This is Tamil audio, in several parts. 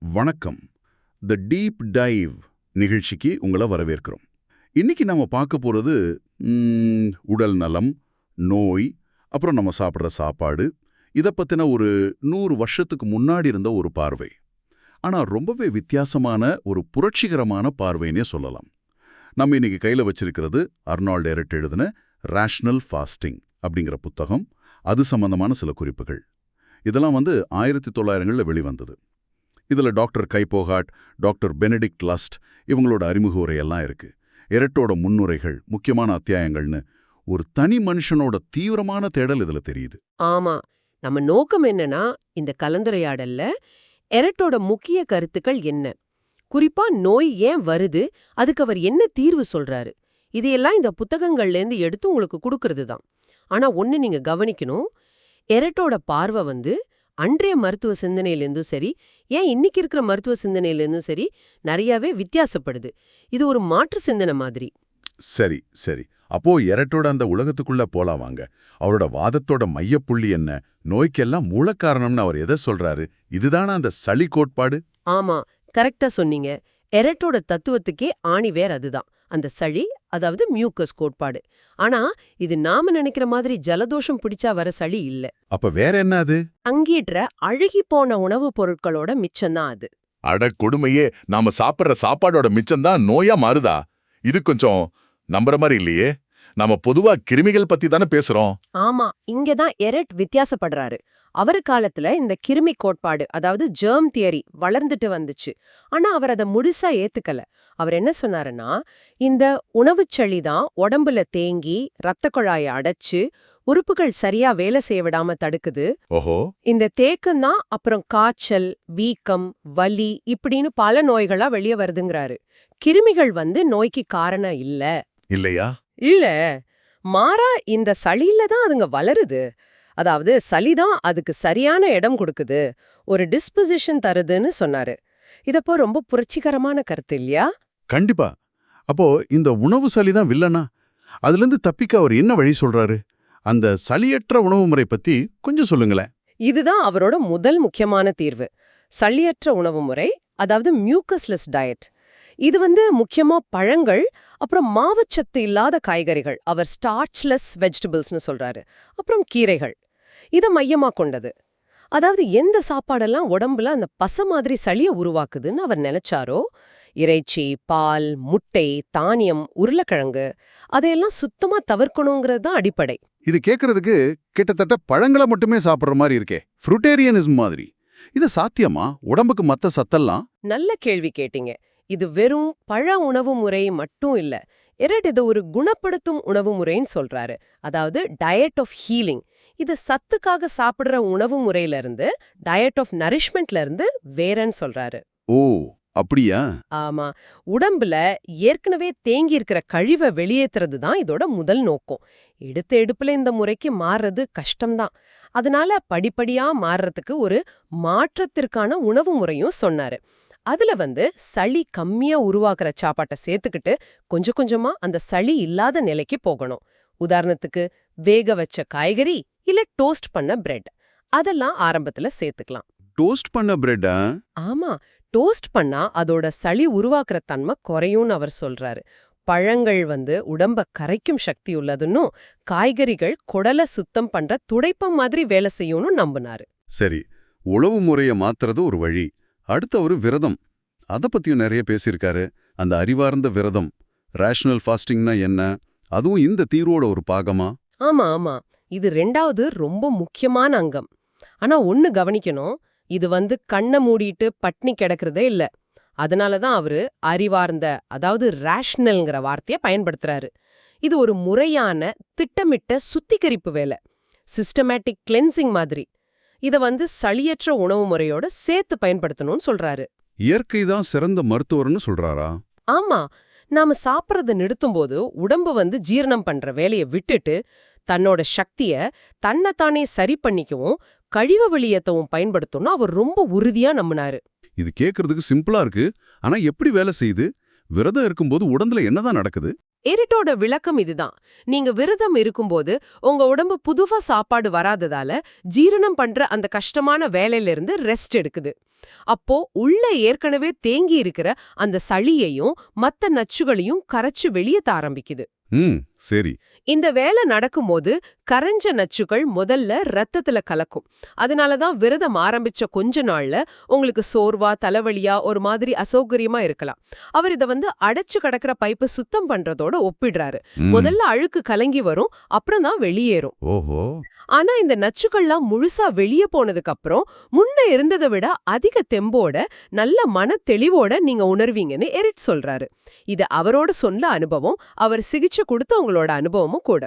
வணக்கம். த டீப் டைவ் நிகழ்ச்சிக்கு உங்களை வரவேற்கிறோம். இன்னைக்கு நம்ம பார்க்க போறது உடல் நலம் நோய் அப்புறம் நம்ம சாப்பிட்ற சாப்பாடு இதை பத்தின ஒரு நூறு வருஷத்துக்கு முன்னாடி இருந்த ஒரு பார்வை. ஆனா ரொம்பவே வித்தியாசமான ஒரு புரட்சிகரமான பார்வைன்னே சொல்லலாம். நம்ம இன்னைக்கு கையில வச்சிருக்கிறது அர்னால்ட் எரட் எழுதின ரேஷனல் ஃபாஸ்டிங் அப்படிங்கிற புத்தகம். அது சம்பந்தமான சில குறிப்புகள். இதெல்லாம் வந்து ஆயிரத்தி தொள்ளாயிரங்களில் வெளிவந்தது. இதுல டாக்டர் கைபோகாட் டாக்டர் பெனடிக்ட் லஸ்ட் இவங்களோட அறிமுக உரையெல்லாம் இருக்கு. எரட்டோட முன்னுரைகள் முக்கியமான அத்தியாயங்கள்னு ஒரு தனி மனுஷனோட தீவிரமான தேடல் இதுல தெரியுது. ஆமா. நம்ம நோக்கம் என்னன்னா இந்த கலந்துரையாடல்ல எரட்டோட முக்கிய கருத்துக்கள் என்ன? குறிப்பா நோய் ஏன் வருது? அதுக்கு அவர் என்ன தீர்வு சொல்றாரு? இதையெல்லாம் இந்த புத்தகங்கள்ல இருந்து எடுத்து உங்களுக்கு கொடுக்கறது தான் ஆனா ஒண்ணு நீங்க கவனிக்கணும் எரட்டோட பார்வை வந்து அன்றைய மருத்துவ சிந்தனையிலேருந்தும் சரி ஏன் இன்னைக்கு இருக்கிற மருத்துவ சிந்தனையிலேருந்தும் சரி நிறையவே வித்தியாசப்படுது. இது ஒரு மாற்று சிந்தனை மாதிரி. சரி சரி. அப்போ எரட்டோட அந்த உலகத்துக்குள்ள போலாம் வாங்க. அவரோட வாதத்தோட மையப்புள்ளி என்ன? நோய்க்கெல்லாம் மூலக்காரணம்னு அவர் எதை சொல்றாரு? இதுதானா அந்த சளி கோட்பாடு? ஆமா கரெக்டா சொன்னீங்க. எரட்டோட தத்துவத்துக்கே ஆணிவேர் அதுதான். அந்த சளி அதாவது மியூக்கஸ் கோட்பாடு. ஆனா இது நாம நினைக்கிற மாதிரி ஜலதோஷம் பிடிச்சா வர சளி இல்ல. அப்ப வேற என்ன அது? அங்கீடுற அழுகி போன உணவுப் பொருட்களோட மிச்சம்தான் அது. அட கொடுமையே நாம சாப்பிடுற சாப்பாடோட மிச்சம்தான் நோயா மாறுதா? இது கொஞ்சம் நம்புற மாதிரி இல்லையே. நாம பொதுவா கிருமிகள் பத்தி தானே பேசுறோம். ஆமா இங்கதான் எரட் வித்தியாசப்படுறாரு. அவர் காலத்துல இந்த கிருமி கோட்பாடு அதாவது ஜெர்ம் தியரி வளர்ந்துட்டு வந்துச்சு. ஆனா அவர் அதை முழுசா ஏத்துக்கல. அவர் என்ன சொன்னாருன்னா இந்த உணவுச்சளி தான் உடம்புல தேங்கி ரத்த குழாயை அடைச்சு உறுப்புகள் சரியா வேலை செய்ய விடாம தடுக்குது. ஓஹோ. இந்த தேக்கம் தான் அப்புறம் காய்ச்சல் வீக்கம் வலி இப்படின்னு பல நோய்களா வெளியே வருதுங்கிறாரு. கிருமிகள் வந்து நோய்க்கு காரணம் இல்ல. இல்லையா? இல்ல மாறா இந்த சளியில தான் அதுங்க வளருது. அதாவது சளிதான் அதுக்கு சரியான இடம் கொடுக்குது. ஒரு டிஸ்பொசிஷன் தருதுன்னு சொன்னாரு. இதப்போ ரொம்ப புரட்சிகரமான கருத்து இல்லையா? கண்டிப்பா. அப்போ இந்த உணவு சளி தான் வில்லனா? அதுல இருந்து தப்பிக்க அவர் என்ன வழி சொல்றாரு? அந்த சளியற்ற உணவு முறை பத்தி கொஞ்சம் சொல்லுங்களேன். இதுதான் அவரோட முதல் முக்கியமான தீர்வு. சளியற்ற உணவு முறை அதாவது மியூக்கஸ்லெஸ் டயட் இது வந்து முக்கியமா பழங்கள் அப்புறம் மாவுச்சத்து இல்லாத காய்கறிகள். அவர் ஸ்டார்ச்லெஸ் வெஜிடபிள்ஸ்னு சொல்றாரு. அப்புறம் கீரைகள். இதை மையமா கொண்டது. அதாவது எந்த சாப்பாடெல்லாம் உடம்புல அந்த பச மாதிரி சளிய உருவாக்குதுன்னு அவர் நினைச்சாரோ இறைச்சி பால் முட்டை தானியம் உருளைக்கிழங்கு அதையெல்லாம் சுத்தமா தவிர்க்கணுங்கிறது தான் அடிப்படை. இது கேட்கறதுக்கு கிட்டத்தட்ட பழங்களை மட்டுமே சாப்பிடுற மாதிரி இருக்கே. ஃப்ரூட்டேரியனிசம் மாதிரி. இது சாத்தியமா? உடம்புக்கு மத்த சத்தெல்லாம்? நல்ல கேள்வி கேட்டீங்க. இது வெறும் பழ உணவு முறை மட்டும் இல்ல எரட் இது ஒரு குணப்படுத்தும் உணவு முறைன்னு சொல்றாரு. அதாவது டயட் ஆஃப் ஹீலிங் இது சத்துக்காக சாப்பிடுற உணவு முறையில இருந்து டயட் ஆஃப் நரிஷ்மெண்ட்ல இருந்து வேறன்னு சொல்றாரு. ஓ அப்படியா? ஆமா. உடம்புல ஏற்கனவே தேங்கி இருக்கிற கழிவை வெளியேத்துறது தான் இதோட முதல் நோக்கம். எடுத்த எடுப்புல இந்த முறைக்கு மாறுறது கஷ்டம்தான். அதனால படிப்படியா மாறுறதுக்கு ஒரு மாற்றத்திற்கான உணவு முறையும் சொன்னாரு. அதுல வந்து சளி கம்மியா உருவாக்குற சாப்பாட்டை சேர்த்துக்கிட்டு கொஞ்சம் கொஞ்சமா அந்த சளி இல்லாத நிலைக்கு போகணும். உதாரணத்துக்கு வேக வச்ச காய்கறி இல்ல டோஸ்ட் பண்ண பிரெட் அதெல்லாம் ஆரம்பத்துல சேர்த்துக்கலாம். டோஸ்ட் பண்ண பிரெட்டா ஆமா. டோஸ்ட் பண்ணா அதோட சளி உருவாக்குற தன்மை குறையும்னு அவர் சொல்றாரு. பழங்கள் வந்து உடம்ப கரைக்கும் சக்தி உள்ளதுன்னும் காய்கறிகள் குடலை சுத்தம் பண்ற துடைப்பம் மாதிரி வேலை செய்யும்னு நம்பினாரு. சரி. உணவு முறைய மாத்துறது ஒரு வழி. அடுத்த ஒரு விரதம். அத பத்தியும் நிறைய பேசியிருக்காரு. அந்த அறிவார்ந்த விரதம். ரேஷனல் ஃபாஸ்டிங்னா என்ன? அதுவும் இந்த தீர்வோட ஒரு பாகமா? ஆமா ஆமா. இது ரெண்டாவது ரொம்ப முக்கியமான அங்கம். ஆனா ஒன்னு கவனிக்கணும். இது வந்து கண்ணை மூடிட்டு பட்னி கிடக்கிறதே இல்ல. அதனால தான் அவரு அறிவார்ந்த அதாவது ரேஷனல்ங்கிற வார்த்தையை பயன்படுத்துறாரு. இது ஒரு முறையான திட்டமிட்ட சுத்திகரிப்பு வேலை. சிஸ்டமேட்டிக் கிளென்சிங் மாதிரி. இத வந்து சளியற்ற உணவு முறையோட சேர்த்து பயன்படுத்தணும்னு சொல்றாரு. இயற்கை தான் சிறந்த மருத்துவர்னு சொல்றாரா? ஆமா. நாம சாப்பிட்றத நிறுத்தும்போது உடம்பு வந்து ஜீரணம் பண்ற வேலைய விட்டுட்டு தன்னோட சக்திய தன்னைத்தானே சரி பண்ணிக்கவும் கழிவு வெளியேற்றவும் பயன்படுத்தணும்னு அவர் ரொம்ப உறுதியா நம்பினாரு. இது கேட்கறதுக்கு சிம்பிளா இருக்கு. ஆனா எப்படி வேலை செய்யுது? விரதம் இருக்கும்போது உடம்புல என்னதான் நடக்குது? எரிட்டோட விளக்கம் இதுதான். நீங்க விரதம் இருக்கும்போது உங்க உடம்பு புதுவா சாப்பாடு வராததால ஜீரணம் பண்ற அந்த கஷ்டமான வேலையில இருந்து ரெஸ்ட் எடுக்குது. அப்போ உள்ள ஏற்கனவே தேங்கி இருக்கிற அந்த சளியையும் மத்த நச்சுகளையும் கரைச்சு வெளியேத்த ஆரம்பிக்குது. ம் சரி. இந்த வேலை நடக்கும்போது கரைஞ்ச நச்சுகள் முதல்ல ரத்தத்துல கலக்கும். அதனால தான் விரதம் ஆரம்பிச்ச கொஞ்ச நாள்ல உங்களுக்கு சோர்வா தலைவலியா ஒரு மாதிரி அசௌகரியமா இருக்கலாம். அவர் இத வந்து அடைச்சு கிடக்கிற பைப்பை சுத்தம் பண்றதோட ஒப்பிடுறாரு. முதல்ல அழுக்கு கலங்கி வரும் அப்புறம் தான் வெளியேறும். ஓஹோ. ஆனா இந்த நச்சுக்கள்லாம் முழுசா வெளியே போனதுக்கு அப்புறம் முன்ன இருந்ததை விட அதிக தெம்போட நல்ல மன தெளிவோட நீங்க உணர்வீங்கன்னு எரிட் சொல்றாரு. இது அவரோட சொன்ன அனுபவம் அவர் சிகிச்சை கொடுத்தவங்களோட அனுபவமும் கூட.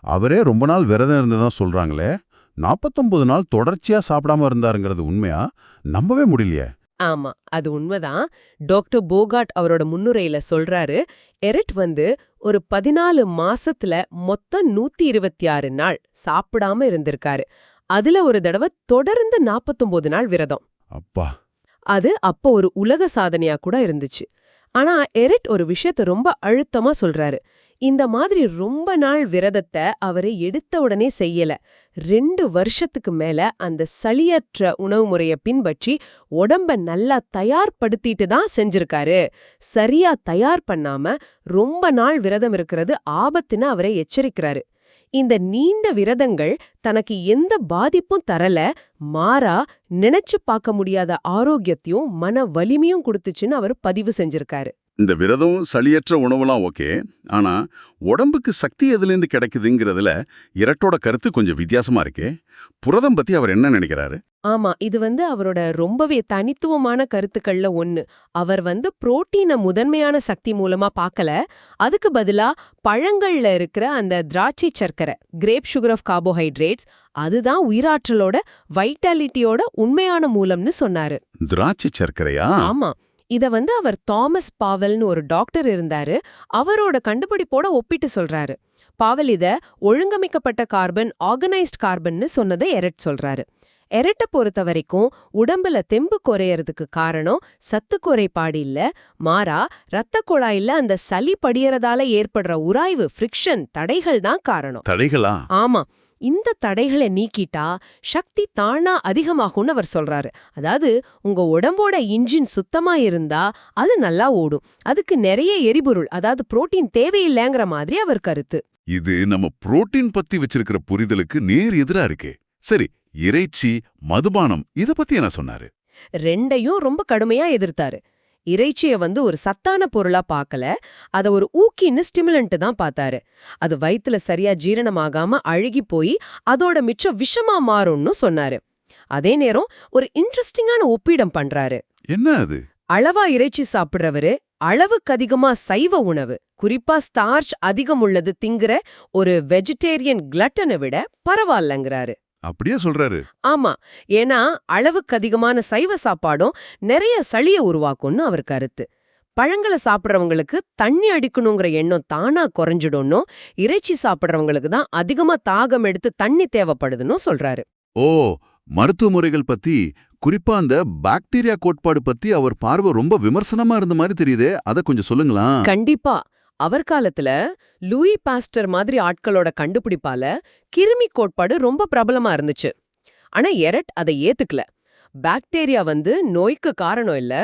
அவரே ரொம்ப நாள் விரதம் இருந்ததா சொல்றாங்களே. நாற்பத்தொன்பது நாள் தொடர்ச்சியா சாப்பிடாம இருந்தாருங்கிறது உண்மையா? நம்பவே முடியலையே. ஆமா அது உண்மைதான். டாக்டர் போகாட் அவரோட முன்னுரையில சொல்றாரு எரிட் வந்து ஒரு பதினாலு மாசத்துல மொத்தம் நூத்தி இருபத்தி ஆறு நாள் சாப்பிடாம இருந்திருக்காரு. அதுல ஒரு தடவை தொடர்ந்து 49 நாள் விரதம். அப்பா. அது அப்போ ஒரு உலக சாதனையா கூட இருந்துச்சு. ஆனா எரிட் ஒரு விஷயத்த ரொம்ப அழுத்தமா சொல்றாரு. இந்த மாதிரி ரொம்ப நாள் விரதத்தை அவரை எடுத்த உடனே செய்யல. ரெண்டு வருஷத்துக்கு மேல அந்த சளியற்ற உணவு முறைய பின்பற்றி உடம்ப நல்லா தயார்படுத்திட்டு தான் செஞ்சிருக்காரு. சரியா தயார் பண்ணாம ரொம்ப நாள் விரதம் இருக்கிறது ஆபத்துன்னு அவரை எச்சரிக்கிறாரு. இந்த நீண்ட விரதங்கள் தனக்கு எந்த பாதிப்பும் தரல. மாறா நினைச்சு பார்க்க முடியாத ஆரோக்கியத்தையும் மன வலிமையும் கொடுத்துச்சுன்னு அவர் பதிவு செஞ்சிருக்காரு. இந்த விரதம் சளியற்ற உணவுலாம் ஓகே ஆனா உடம்புக்கு சக்தி எதுலேருந்து கிடைக்குதுங்கிறதுல இரட்டோட கருத்து கொஞ்சம் வித்தியாசமா இருக்கே. புரதம் பத்தி அவர் என்ன நினைக்கிறாரு? ஆமா இது வந்து அவரோட ரொம்பவே தனித்துவமான கருத்துக்கள்ல ஒன்னு அவர் வந்து புரோட்டீனை முதன்மையான சக்தி மூலமா பார்க்கல அதுக்கு பதிலா பழங்கள்ல இருக்கிற அந்த திராட்சை சர்க்கரை கிரேப் சுகர் ஆஃப் கார்போஹைட்ரேட்ஸ் அதுதான் உயிராற்றலோட வைட்டாலிட்டியோட உண்மையான மூலம்னு சொன்னாரு. திராட்சை சர்க்கரையா? ஆமா. இத வந்து அவர் தாமஸ் பாவல்னு ஒரு டாக்டர் இருந்தாரு. அவரோட கண்டுபிடிப்போட ஒப்பிட்டு சொல்றாரு. பாவல் இத ஒழுங்கமைக்கப்பட்ட கார்பன் ஆர்கனைஸ்ட் கார்பன்னு சொன்னதை எரட் சொல்றாரு. எரட்டை பொறுத்த வரைக்கும் உடம்புல தெம்பு குறையறதுக்கு காரணம் சத்து குறைபாடு இல்ல. மாறா இரத்த குழாயில அந்த சளி படியறதால ஏற்படுற உராய்வு ஃப்ரிக்ஷன் தடைகள் தான் காரணம். தடைகளா? ஆமா. இந்த தடைகளை நீக்கிட்டா சக்தி தானா அதிகமாகும்னு அவர் சொல்றாரு. அதாவது உங்க உடம்போட இன்ஜின் சுத்தமா இருந்தா அது நல்லா ஓடும். அதுக்கு நிறைய எரிபொருள் அதாவது புரோட்டீன் தேவையில்லைங்கிற மாதிரி அவர் கருத்து. இது நம்ம புரோட்டீன் பத்தி வச்சிருக்கிற புரிதலுக்கு நேர் எதிரா இருக்கே. சரி இறைச்சி மதுபானம் இத பத்தி என்ன சொன்னாரு? ரெண்டையும் ரொம்ப கடுமையா எதிர்த்தாரு. இறைச்சிய வந்து ஒரு சத்தான பொருளா பார்க்கல. அத ஒரு ஊக்கின்னு ஸ்டிமுலண்ட் தான் பார்த்தாரு. அது வயித்துல சரியா ஜீரணமாகாம அழுகி போய் அதோட மிச்சம் விஷமா மாறும்னு சொன்னாரு. அதே நேரம் ஒரு இன்ட்ரெஸ்டிங்கான ஒப்பீடம் பண்றாரு. என்ன அது? அளவா இறைச்சி சாப்பிடுறவரு அளவுக்கு அதிகமா சைவ உணவு குறிப்பா ஸ்டார்ச் அதிகம் உள்ளது திங்கிற ஒரு வெஜிடேரியன் கிளட்டனை விட பரவாயில்லங்கிறாரு. அப்படியே சொல்றாரு. ஆமா. ஏன்னா அளவுக்கு அதிகமான சைவ சாப்பாடும் நிறைய சளிய உருவாக்கும்னு அவர் கருத்து. பழங்களை சாப்பிட்றவங்களுக்கு தண்ணி அடிக்கணுங்கிற எண்ணம் தானா குறைஞ்சிடும்னும் இறைச்சி சாப்பிட்றவங்களுக்கு தான் அதிகமா தாகம் எடுத்து தண்ணி தேவைப்படுதுன்னு சொல்றாரு. ஓ மருத்துவ முறைகள் பத்தி குறிப்பா அந்த பாக்டீரியா கோட்பாடு பத்தி அவர் பார்வை ரொம்ப விமர்சனமா இருந்த மாதிரி தெரியுதே. அத கொஞ்சம் சொல்லுங்களா கண்டிப்பா. அவர் காலத்துல லூயி பாஸ்டர் மாதிரி ஆட்களோட கண்டுபிடிப்பால கிருமி கோட்பாடு ரொம்ப பிரபலமா இருந்துச்சு. ஆனா எரட் அதை ஏத்துக்கல. பாக்டீரியா வந்து நோய்க்கு காரணம் இல்ல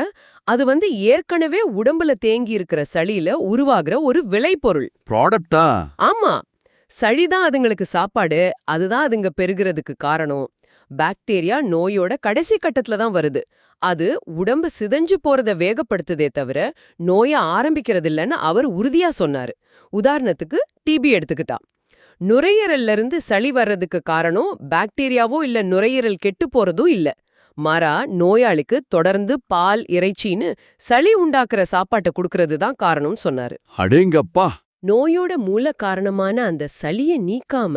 அது வந்து ஏற்கனவே உடம்புல தேங்கி இருக்கிற சளியில உருவாகிற ஒரு விளைபொருள். ப்ராடக்டா ஆமா. சளிதான் அதுங்களுக்கு சாப்பாடு அதுதான் அதுங்க பெருகிறதுக்கு காரணம். பாக்டீரியா நோயோட கடைசி கட்டத்துல தான் வருது. அது உடம்பு சிதஞ்சு போறத வேகப்படுத்துதே தவிர நோய ஆரம்பிக்கிறது இல்லைன்னு அவர் உறுதியா சொன்னாரு. உதாரணத்துக்கு டிபி எடுத்துக்கிட்டா நுரையீரல்ல இருந்து சளி வர்றதுக்கு காரணம் பாக்டீரியாவோ இல்ல நுரையீரல் கெட்டு போறதும் இல்ல. மாறா நோயாளிக்கு தொடர்ந்து பால் இறைச்சின்னு சளி உண்டாக்குற சாப்பாட்டை கொடுக்கறது தான் காரணம்னு சொன்னாரு. அடேங்கப்பா! நோயோட மூல காரணமான அந்த சளிய நீக்காம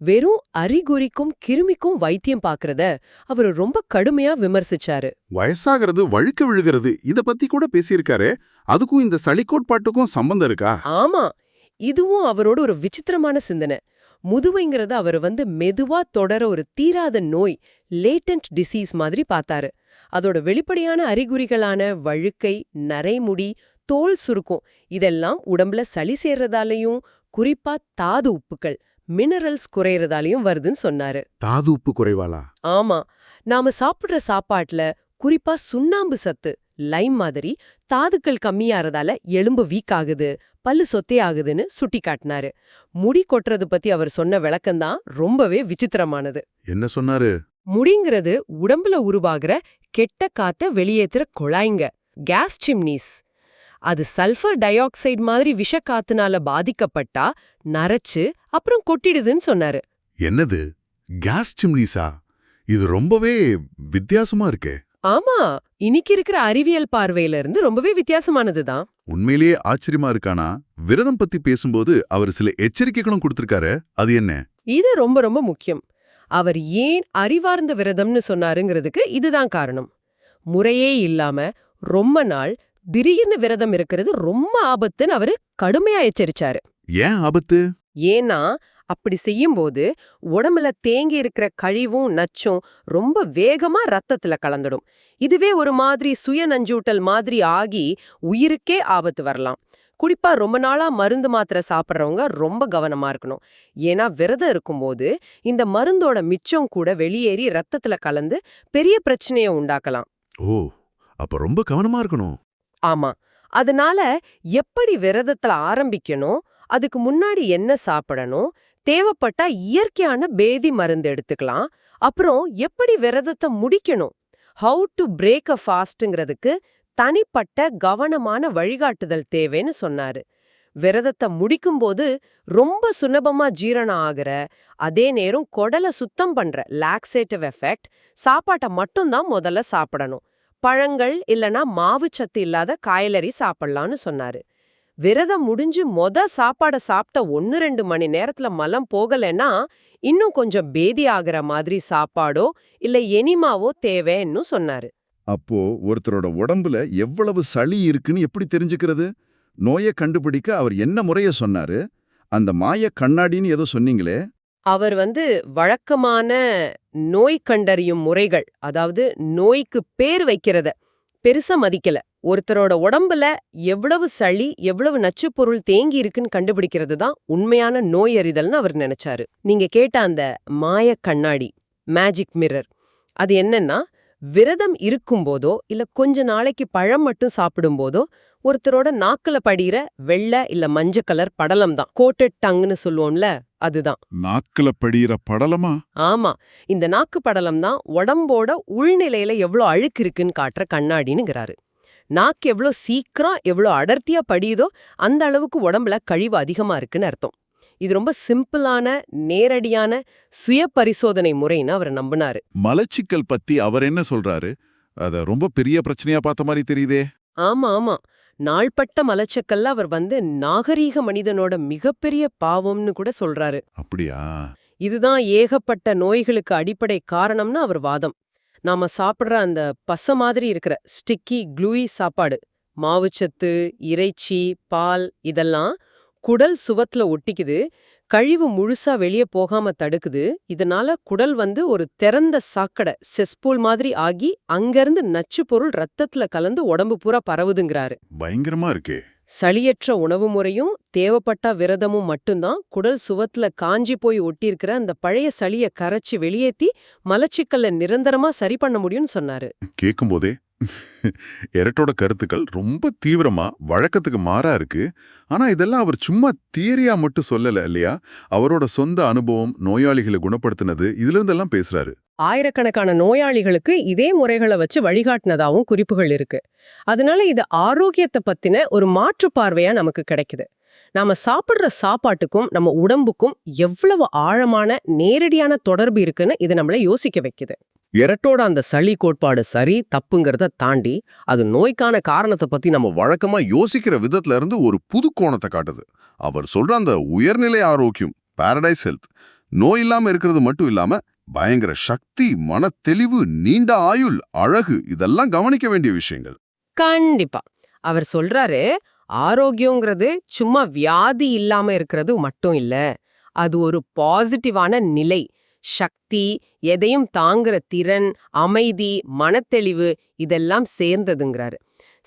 வெறும் அறிகுறிக்கும் கிருமிக்கும் வைத்தியம் பார்க்கறத அவர் ரொம்ப கடுமையா விமர்சிச்சாரு. வயசாகிறது வழுக்க விழுகிறது இத பத்தி கூட பேசியிருக்காரு. அதுக்கும் இந்த சளி கோட்பாட்டுக்கும் சம்பந்தம் இருக்கா? ஆமா இதுவும் அவரோட ஒரு விசித்திரமான சிந்தனை. முதுமைங்கிறத அவர் வந்து மெதுவா தொடர ஒரு தீராத நோய் லேட்டன்ட் டிசீஸ் மாதிரி பார்த்தாரு. அதோட வெளிப்படையான அறிகுறிகளான வழுக்கை நரைமுடி தோல் சுருக்கம். இதெல்லாம் உடம்புல சளி சேர்றதாலையும் குறிப்பா தாது உப்புக்கள் மினரல்ஸ் குறையறதாலையும் வருதுன்னு சொன்னாரு. தாது உப்பு குறைவாளா? ஆமா. நாம சாப்பிடுற சாப்பாட்டுல குறிப்பா சுண்ணாம்பு சத்து லைம் மாதிரி தாதுக்கள் கம்மியாறதால எலும்பு வீக் ஆகுது பல்லு சொத்தே ஆகுதுன்னு சுட்டி காட்டினாரு முடி கொட்டுறது பத்தி அவர் சொன்ன விளக்கம்தான் ரொம்பவே விசித்திரமானது. என்ன சொன்னாரு? முடிங்கிறது உடம்புல உருவாகிற கெட்ட காத்த வெளியேத்துற குழாய்ங்க கேஸ் சிம்னிஸ் அது சல்ஃபர் டை ஆக்சைடு மாதிரி விஷ காத்துனால பாதிக்கப்பட்டா நரைச்சு அப்புறம் கொட்டிடுதுன்னு சொன்னாரு. என்னது? கேஸ் சிம்னிஸா இது ரொம்பவே வித்தியாசமா இருக்கே. ஆமா. இன்னைக்கு இருக்கிற அறிவியல் பார்வையில இருந்து ரொம்பவே வித்தியாசமானதுதான் உண்மையிலேயே ஆச்சரியமா இருக்கானா? விரதம் பத்தி பேசும்போது அவர் சில எச்சரிக்கைகளும் கொடுத்திருக்காரு. அது என்ன? இது ரொம்ப ரொம்ப முக்கியம். அவர் ஏன் அறிவார்ந்த விரதம்னு சொன்னாருங்கிறதுக்கு இதுதான் காரணம். முறையே இல்லாம ரொம்ப நாள் திடீர்னு விரதம் இருக்கிறது ரொம்ப ஆபத்துன்னு அவரு கடுமையா எச்சரிச்சாரு. ஏன் ஆபத்து? ஏன்னா அப்படி செய்யும்போது உடம்புல தேங்கி இருக்கிற கழிவும் நச்சும் ரொம்ப வேகமா ரத்தத்துல கலந்துடும். இதுவே ஒரு மாதிரி சுய நஞ்சூட்டல் மாதிரி ஆகி உயிருக்கே ஆபத்து வரலாம். குறிப்பா ரொம்ப நாளா மருந்து மாத்திரை சாப்பிட்றவங்க ரொம்ப கவனமா இருக்கணும். ஏன்னா விரதம் இருக்கும்போது இந்த மருந்தோட மிச்சம் கூட வெளியேறி ரத்தத்துல கலந்து பெரிய பிரச்சனையை உண்டாக்கலாம். ஓ அப்ப ரொம்ப கவனமா இருக்கணும். ஆமா. அதனால எப்படி விரதத்துல ஆரம்பிக்கணும்? அதுக்கு முன்னாடி என்ன சாப்பிடணும்? தேவைப்பட்டா இயற்கையான பேதி மருந்து எடுத்துக்கலாம். அப்புறம் எப்படி விரதத்தை முடிக்கணும்? ஹவு டு பிரேக் அ ஃபாஸ்ட்ங்கிறதுக்கு தனிப்பட்ட கவனமான வழிகாட்டுதல் தேவைன்னு சொன்னாரு. விரதத்தை முடிக்கும்போது ரொம்ப சுலபமா ஜீரணம் ஆகுற அதே நேரம் குடலை சுத்தம் பண்ற லாக்ஸேட்டிவ் எஃபெக்ட் சாப்பாட்டை மட்டும்தான் முதல்ல சாப்பிடணும். பழங்கள் இல்லனா மாவுச்சத்து இல்லாத காய்கறி சாப்பிடலாம்னு சொன்னாரு. விரதம் முடிஞ்சு மொத சாப்பாட சாப்பிட்ட ஒன்னு ரெண்டு மணி நேரத்துல மலம் போகலைன்னா இன்னும் கொஞ்சம் பேதி ஆகிற மாதிரி சாப்பாடோ இல்ல எனிமாவோ தேவைன்னு சொன்னாரு. அப்போ ஒருத்தரோட உடம்புல எவ்வளவு சளி இருக்குன்னு எப்படி தெரிஞ்சுக்கிறது? நோயை கண்டுபிடிக்க அவர் என்ன முறைய சொன்னாரு? அந்த மாய கண்ணாடின்னு ஏதோ சொன்னீங்களே? அவர் வந்து வழக்கமான நோய் கண்டறியும் முறைகள் அதாவது நோய்க்கு பேர் வைக்கிறத பெருசா மதிக்கல. ஒருத்தரோட உடம்புல எவ்வளவு சளி எவ்வளவு நச்சுப்பொருள் தேங்கி இருக்குன்னு கண்டுபிடிக்கிறது தான் உண்மையான நோய் அறிதல்னு அவர் நினைச்சாரு. நீங்க கேட்ட அந்த மாய கண்ணாடி மேஜிக் மிரர் அது என்னன்னா விரதம் இருக்கும்போதோ இல்ல கொஞ்ச நாளைக்கு பழம் மட்டும் சாப்பிடும்போதோ ஒருத்தரோட நாக்குல படிகிற வெள்ளை இல்ல மஞ்ச கலர் படலம் தான். கோட்டட் டங்னு சொல்லுவோம்ல அதுதான். நாக்குல படியிற படலமா? ஆமா. இந்த நாக்கு படலம் தான் உடம்போட உள்நிலையில எவ்ளோ அழுக்கு இருக்குன்னு காட்டுற கண்ணாடினுங்கிறாரு நாக்கு எவ்ளோ சீக்கிரம் எவ்ளோ அடர்த்தியா படியுதோ அந்த அளவுக்கு உடம்புல கழிவு அதிகமா இருக்குன்னு அர்த்தம். இது ரொம்ப சிம்பிளான நேரடியான சுய பரிசோதனை முறைன்னு அவர் நம்பினாரு. மலச்சிக்கல் பத்தி அவர் என்ன சொல்றாரு? அத ரொம்ப பெரிய பிரச்சனையா பார்த்த மாதிரி தெரியுதே. ஆமா ஆமா. நாள்பட்ட மலச்சக்கல்ல அவர் வந்து நாகரீக மனிதனோட மிகப்பெரிய பாவம்னு கூட சொல்றாரு. அப்படியா? இதுதான் ஏகப்பட்ட நோய்களுக்கு அடிப்படை காரணம்னு அவர் வாதம். நாம சாப்பிடுற அந்த பச மாதிரி இருக்கிற ஸ்டிக்கி க்ளூயி சாப்பாடு மாவுச்சத்து இறைச்சி பால் இதெல்லாம் குடல் சுவத்துல ஒட்டிக்குது. கழிவு முழுசா வெளியே போகாம தடுக்குது. இதனால குடல் வந்து ஒரு திறந்த சாக்கடை செஸ்பூல் மாதிரி ஆகி அங்கிருந்து நச்சு பொருள் ரத்தத்துல கலந்து உடம்பு பூரா பரவுதுங்கிறாரு. பயங்கரமா இருக்கே. சளியற்ற உணவு முறையும் தேவைப்பட்டா விரதமும் மட்டும்தான் குடல் சுவத்துல காஞ்சி போய் ஒட்டியிருக்கிற அந்த பழைய சளிய கரைச்சி வெளியேத்தி மலச்சிக்கல்ல நிரந்தரமா சரி பண்ண முடியும்னு சொன்னாரு. கேட்கும்போதே எரட்டோட கருத்துக்கள் ரொம்ப தீவிரமா வழக்கத்துக்கு மாறா இருக்கு. ஆனா இதெல்லாம் அவர் சும்மா தியரியா மட்டும் சொல்லல இல்லையா? அவரோட சொந்த அனுபவம் நோயாளிகளை குணப்படுத்தினது இதுல இருந்தெல்லாம் பேசுறாரு. ஆயிரக்கணக்கான நோயாளிகளுக்கு இதே முறைகளை வச்சு வழிகாட்டினதாவும் குறிப்புகள் இருக்கு. அதனால இது ஆரோக்கியத்தை பத்தின ஒரு மாற்று பார்வையா நமக்கு கிடைக்குது. நாம சாப்பிடுற சாப்பாட்டுக்கும் நம்ம உடம்புக்கும் எவ்வளவு ஆழமான நேரடியான தொடர்பு இருக்குன்னு இது நம்மளை யோசிக்க வைக்குது. எரட்டோட அந்த சளி கோட்பாடு சரி தப்புங்கிறத தாண்டி அது நோய்க்கான காரணத்தை பத்தி நம்ம வழக்கமா யோசிக்கிற விதத்துல இருந்து ஒரு புது கோணத்தை காட்டுது. அவர் சொல்ற அந்த உயர்நிலை ஆரோக்கியம் பாரடைஸ் ஹெல்த் நோய் இல்லாம இருக்கிறது மட்டும் இல்லாம பயங்கர சக்தி மனத்தெளிவு நீண்ட ஆயுள் அழகு இதெல்லாம் கவனிக்க வேண்டிய விஷயங்கள். கண்டிப்பா. அவர் சொல்றாரு ஆரோக்கியங்கிறது சும்மா வியாதி இல்லாம இருக்கிறது மட்டும் இல்ல அது ஒரு பாசிட்டிவான நிலை சக்தி எதையும் தாங்குற திறன் அமைதி மனத்தெளிவு இதெல்லாம் சேர்ந்ததுங்கிறாரு.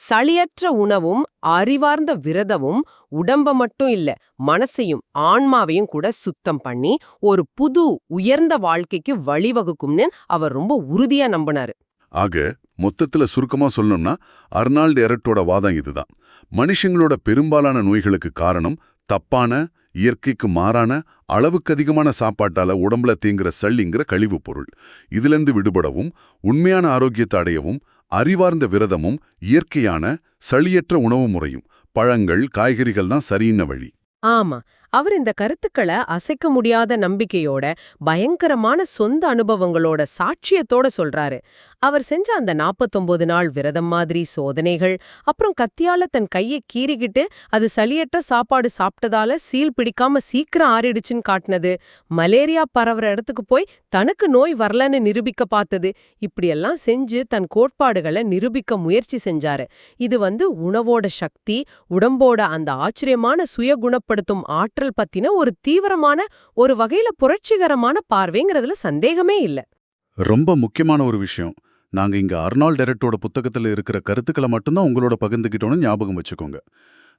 சளியற்ற உணவும் அறிவார்ந்த விரதமும் உடம்ப மட்டும் இல்ல மனசையும் ஆன்மாவையும் கூட சுத்தம் பண்ணி ஒரு புது உயர்ந்த வாழ்க்கைக்கு வழிவகுக்கும்னு அவர் ரொம்ப உறுதியா நம்பினாரு. ஆக மொத்தத்துல சுருக்கமா சொல்லணும்னா அர்னால்டு எரட்டோட வாதம் இதுதான். மனுஷங்களோட பெரும்பாலான நோய்களுக்கு காரணம் தப்பான இயற்கைக்கு மாறான அளவுக்கு அதிகமான சாப்பாட்டால உடம்புல தீங்குற சள்ளிங்கிற கழிவு பொருள். இதிலிருந்து விடுபடவும் உண்மையான ஆரோக்கியத்தை அடையவும் அறிவார்ந்த விரதமும் இயற்கையான சளியற்ற உணவு முறையும். பழங்கள் காய்கறிகள் தான் சரியின வழி. ஆமா. அவர் இந்த கருத்துக்களை அசைக்க முடியாத நம்பிக்கையோட பயங்கரமான சொந்த அனுபவங்களோட சாட்சியத்தோட சொல்றாரு. அவர் செஞ்ச அந்த 49 நாள் விரதம் மாதிரி சோதனைகள் அப்புறம் கத்தியால தன் கையை கீறிக்கிட்டு அது சளியற்ற சாப்பாடு சாப்பிட்டதால சீல் பிடிக்காம சீக்கிரம் ஆறிடுச்சுன்னு காட்டினது. மலேரியா பரவுற இடத்துக்கு போய் தனக்கு நோய் வரலன்னு நிரூபிக்க பார்த்தது. இப்படியெல்லாம் செஞ்சு தன் கோட்பாடுகளை நிரூபிக்க முயற்சி செஞ்சாரு. இது வந்து உணவோட சக்தி உடம்போட அந்த ஆச்சரியமான சுய குணப்படுத்தும் ஆற்றல் பத்தின ஒரு தீவிரமான ஒரு வகையில புரட்சிகரமான பார்வைங்கிறதுல சந்தேகமே இல்ல. ரொம்ப முக்கியமான ஒரு விஷயம். நாங்க இங்க அர்னால் எரட்டோட புத்தகத்துல இருக்கிற கருத்துக்களை மட்டும்தான் உங்களோட பகிர்ந்துக்கிட்டோன்னு ஞாபகம் வச்சுக்கோங்க.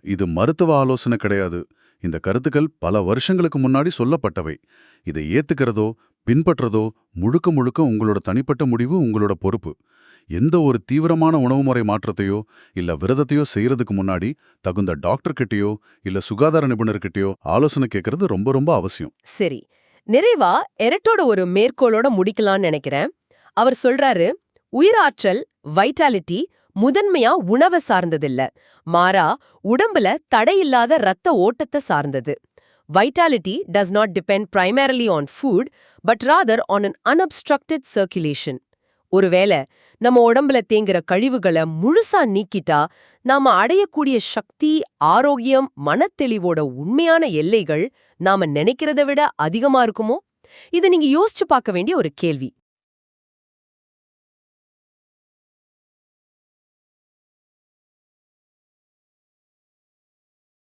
இது மருத்துவ ஆலோசனை கிடையாது. இந்த கருத்துக்கள் பல வருஷங்களுக்கு முன்னாடி சொல்லப்பட்டவை. இதை ஏத்துக்கிறதோ பின்பற்றதோ முழுக்க முழுக்க உங்களோட தனிப்பட்ட முடிவு உங்களோட பொறுப்பு. எந்த ஒரு தீவிரமான உணவு முறை மாற்றத்தையோ இல்ல விரதத்தையோ செய்யறதுக்கு முன்னாடி தகுந்த டாக்டர்கிட்டயோ இல்ல சுகாதார நிபுணர்கிட்டயோ ஆலோசனை கேட்கறது ரொம்ப ரொம்ப அவசியம். சரி. நிறைவா எரட்டோட ஒரு மேற்கோளோட முடிக்கலாம்னு நினைக்கிறேன். அவர் சொல்றாரு உயிராற்றல் வைட்டாலிட்டி முதன்மையா உணவை சார்ந்ததில்ல. மாறா உடம்புல தடையில்லாத ரத்த ஓட்டத்தை சார்ந்தது. Vitality does not depend primarily on food but rather on an unobstructed circulation. ஒருவேளை நம்ம உடம்புல தேங்குற கழிவுகளை முழுசா நீக்கிட்டா நாம அடையக்கூடிய சக்தி ஆரோக்கியம் மனத்தெளிவோட உண்மையான எல்லைகள் நாம நினைக்கிறத விட அதிகமா இருக்குமோ? இதை நீங்க யோசிச்சு பார்க்க வேண்டிய ஒரு கேள்வி.